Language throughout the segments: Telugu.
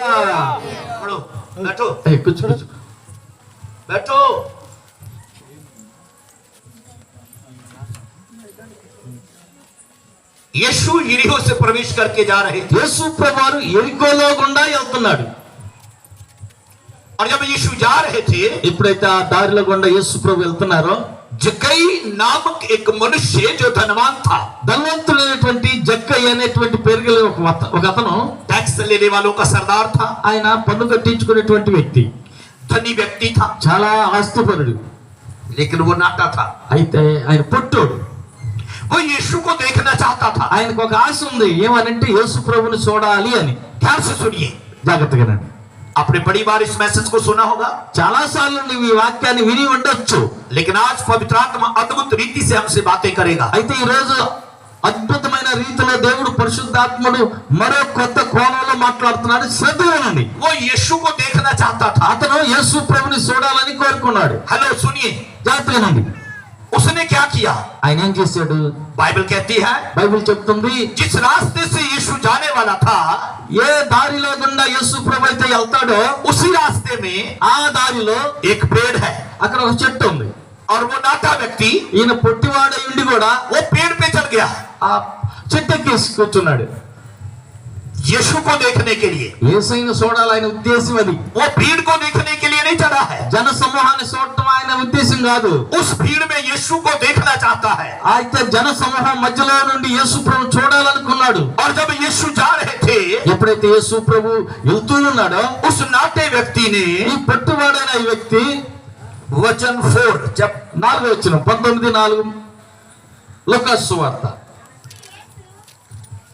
पढ़ो बैठो ఏ, కూర్చో కూర్చో बैठो यीशु यरीहो से प्रवेश करके जा रहे थे యేసు ప్రభువారు ఎరికోలో గుండా వెళ్తున్నాడు और जब यीशु जा रहे थे ఎప్పుడైతే ఆ దారిలో గుండా యేసు ప్రభు వెళ్తున్నారో जकई नामक एक मनुष्य जो धनवान था ధనవంతుడైనటువంటి జక్కయ్య అనేటువంటి పేరు గల ఒక అత- ఒక అతను टैक्स लेने वालों का सरदार था ఆయన పన్ను కట్టించుకునేటువంటి వ్యక్తి धनी व्यक्ति था చాలా ఆస్తిపరుడు लेकिन वो नाटा था అయితే ఆయన పొట్టోడు वो यीशु को देखना चाहता था ఆయనకు ఒక ఆశ ఉంది ఏమనంటే యేసు ప్రభుని చూడాలి అని ध्यान से सुनिए జాగ్రత్తగానండి आपने बड़ी बार इस मैसेज को सुना होगा చాలా సార్లు నువ్వు ఈ వాక్యాన్ని విని ఉండొచ్చు लेकिन आज पवित्र आत्मा अद्भुत रीति से हमसे बातें करेगा అయితే ఈ రోజు అద్భుతమైన రీతిలో దేవుడు పరిశుద్ధాత్ముడు మరో కొత్త కోణంలో మాట్లాడుతున్నాడు శ్రద్ధ వినండి वो यीशु को देखना चाहता था అతను యేసు ప్రభుని చూడాలని కోరుకున్నాడు हेलो सुनिए జాగ్రత్త వినండి उसने क्या किया ఆయన ఏం చేశాడు बाइबल कहती है బైబిల్ చెప్తుంది जिस रास्ते से यीशु जाने वाला था ఏ దారిలో గుండా యేసు ప్రభు అయితే వెళ్తాడో उसी रास्ते में ఆ దారిలో एक पेड़ है అక్కడ ఒక చెట్టు ఉంది और वो नाटा व्यक्ति ఈయన పొట్టివాడ ఉండి కూడా वो पेड़ पे चढ़ गया ఆ చెట్టు ఎక్కేసి కూర్చున్నాడు यीशु को देखने के लिए ఏసైన చూడాలి ఆయన ఉద్దేశం అది वो भीड़ को देखने के लिए नहीं चढ़ा है జన సమూహాన్ని చూడటం ఆయన ఉద్దేశం కాదు उस भीड़ में यीशु को देखना चाहता है అయితే జన సమూహం మధ్యలో నుండి యేసు ప్రభు చూడాలనుకున్నాడు और जब यीशु जा रहे थे ఎప్పుడైతే యేసు ప్రభు వెళ్తూ ఉన్నాడో उस नाटे व्यक्ति ने ఈ పట్టువాడైన ఈ వ్యక్తి वचन फोर जब నాలుగు వచ్చిన పంతొమ్మిది నాలుగు లోకాసు వార్త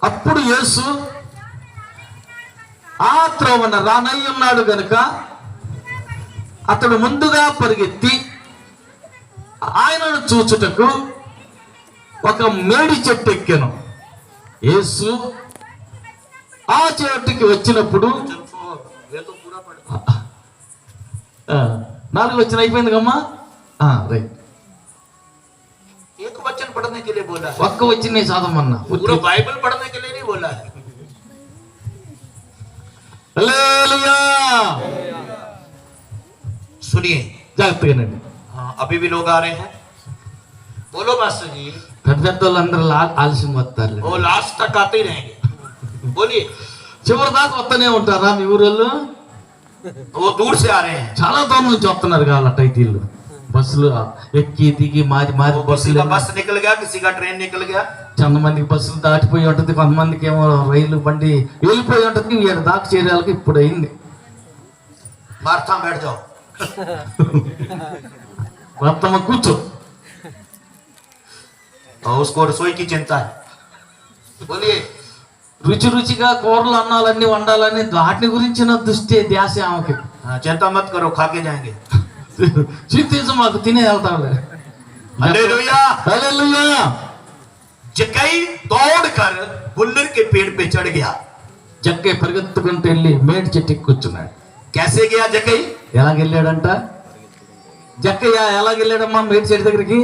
అప్పుడు యేసు ఆ త్రోవన రానై ఉన్నాడు గనుక అతడు ముందుగా పరిగెత్తి ఆయనను చూచుటకు ఒక మేడి చెట్టు ఎక్కాను. యేసు ఆ చెట్టుకి వచ్చినప్పుడు ఆ, నాలుగు వచ్చిన అయిపోయింది కమ్మా? రైట్. एक वचन पढ़ने के लिए बोला है ఒక్క వచ్చి నేను చదవమన్నా पूरा बाइबल पढ़ने के लिए नहीं बोला है హల్లెలూయా सुनिए జాగ్రత్తగానండి हाँ, अभी भी लोग आ रहे हैं बोलो मास्टर जी పెద్ద పెద్ద వాళ్ళందరూ లా- ఆలస్యం వస్తారు वो लास्ट तक आते ही रहेंगे बोलिए చివరి దాకా వస్తూనే ఉంటారా మీ ఊరోళ్ళు वो दूर से आ रहे हैं చాలా దూరం నుంచి వస్తున్నారు కావాలట వీళ్ళు బస్సులు ఎక్కి దిగి మాది మాది वो किसी బస్సులు का बस निकल गया किसी का ट्रेन निकल गया కొంతమందికి బస్సులు దాటిపోయి ఉంటుంది కొంతమందికి ఏమో రైలు బండి వెళ్ళిపోయి ఉంటుంది వీడు దాకా చేరేళ్ళకి ఇప్పుడు అయింది मार्था बैठ जाओ మొత్తం కూర్చో और उसको रसोई की चिंता है बोलिए రుచి రుచిగా కూరలు అన్నాలన్నీ వండాలని వాటిని గురించిన దృష్టి ధ్యాస ఆమెకి हाँ, चिंता मत करो खा के जाएंगे చింతించు మాకు తినే వెళ్తాంలే జక్కై దోడకర్ జక్కై పరిగెత్తుకుంటూ వెళ్ళి మేడి చెట్టుకి కూర్చున్నాడు. క్యాసే గయా జక్కై? ఎలాగెళ్ళాడంట? జక్కయ్య ఎలాగెళ్ళాడమ్మా మేడి చెట్టు దగ్గరికి?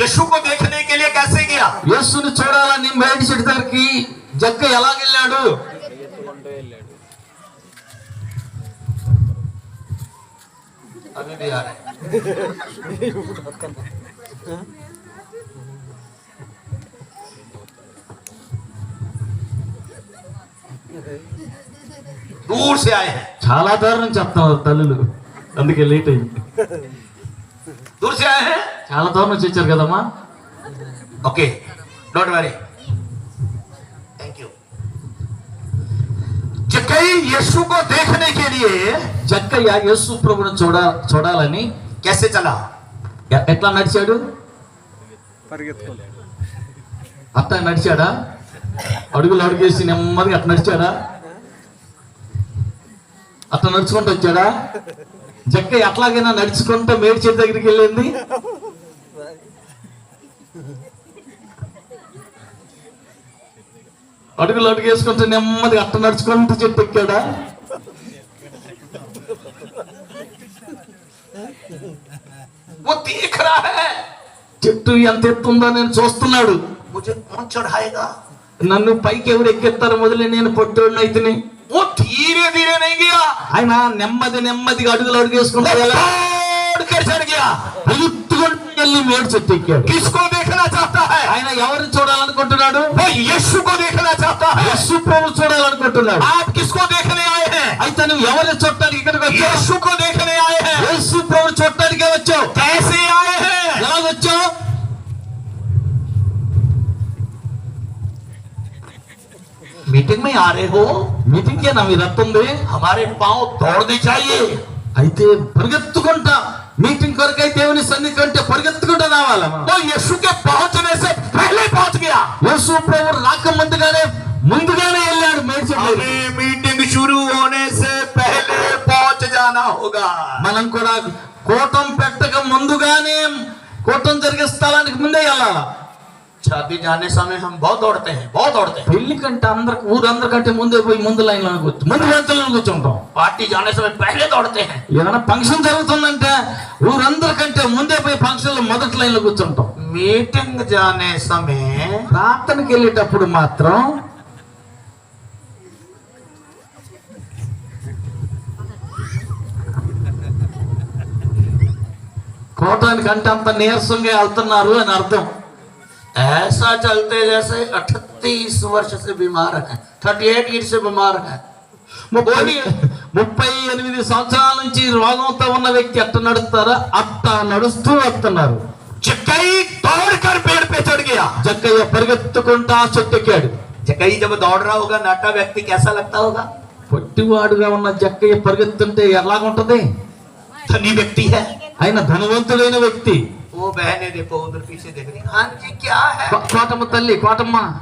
యశుకు యశుని చూడాలని మేడి చెట్టు దగ్గరికి జక్క ఎలాగెళ్ళాడు? అన్నీ తీయాలి చాలా దారుణం చెప్తారు తల్లులు. అందుకే లేట్ అయింది చాలా దారుణం నుంచి వచ్చారు కదమ్మా? ఓకే డోంట్ వరీ जकई यीशु को देखने के लिए జక్కయ్య యేసు ప్రభుని చూడా చూడాలని कैसे चला ఎ- ఎట్లా నడిచాడు అట్లా నడిచాడా అడుగులు అడుగేసి నెమ్మదిగా అట్లా నడిచాడా అట్లా నడుచుకుంటూ వచ్చాడా జక్క ఎట్లాగైనా నడుచుకుంటూ మేడి చెట్టు దగ్గరికి వెళ్ళింది అడుగులు అడుగు వేసుకుంటే నెమ్మదిగా అట్ట నడుచుకుంటూ చెట్టు ఎక్కాడా? చెట్టు ఎంత ఎత్తుందో నేను చూస్తున్నాడు. హాయిగా. నన్ను పైకి ఎవరు ఎక్కిస్తారు మొదలు నేను పొట్టోడిని అయితేనే. ఓ తీరే తీరే ఆయన నెమ్మది నెమ్మదిగా అడుగులు అడుగు వేసుకుంటాడు ఎత్తుకుంటూ మేడు చెట్టు ఎక్కాడు. తీసుకో చేస్తా ఆయన ఎవరిని చూడాలనుకుంటున్నాడు वो यीशु को देखना चाहता है యేసు ప్రభు చూడాలనుకుంటున్నాడు आप किसको देखने आए हैं అయితే నువ్వు ఎవరిని చూడటానికి ఇక్కడికి వచ్చావు यीशु को देखने आए हैं యేసు ప్రభు చూడటానికే వచ్చావు कैसे आए हैं ఎలా వచ్చావు मीटिंग में आ रहे हो మీటింగ్ నా మీరు ఉంది हमारे पांव दौड़ने चाहिए అయితే పరిగెత్తుకుంటా మీటింగ్ కొరకై దేవుని సన్నిధి కంటే పరిగెత్తుకుంటా రావాలా మనం. యేసు ప్రభు రాక ముందుగానే ముందుగానే వెళ్ళాడు మేడ్చల్ మీటింగ్ షురూ మనం కూడా కోటం పెట్టక ముందుగానే కోటం జరిగే స్థలానికి ముందే వెళ్ళాలా. షాదీ జానే సమయం హమ్ బహుత్ ఓడతే హై బహుత్ ఓడతే పెళ్ళి కంటే అందరికి ఊరందరికంటే ముందే పోయి ముందు లైన్లో కూర్చు ముందు వెంటలో కూర్చుంటాం. పార్టీ జానే సమయం పహలే దోడతే ఏదైనా ఫంక్షన్ జరుగుతుందంటే ఊరందరికంటే ముందే పోయి ఫంక్షన్ లో మొదటి లైన్ లో కూర్చుంటాం मीटिंग जाने समय ప్రార్థనకి వెళ్ళేటప్పుడు మాత్రం కోటానికి అంటే అంత నీరసంగా వెళ్తున్నారు అని అర్థం ऐसा चलते जैसे अठतीस वर्ष से बीमार है थर्टी एट ईयर से बीमार है ముప్పై ముప్పై ఎనిమిది సంవత్సరాల నుంచి రోగంతో ఉన్న వ్యక్తి అట్ట నడుస్తారా అట్ట నడుస్తూ వస్తున్నారు. చెక్కయ్య పేడ చెక్కయ్య పరిగెత్తుకుంటా చెట్టెక్కాడు. చెక్కయ్య జమ దౌడరావుగా నట్ట వ్యక్తికి ఎస పొట్టివాడుగా ఉన్న జక్కయ్య పరిగెత్తుంటే ఎలాగుంటది ధని వ్యక్తి ఆయన ధనవంతుడైన వ్యక్తి. ఓ బహనే దగ్గర కోటమ్మ తల్లి కోటమ్మ.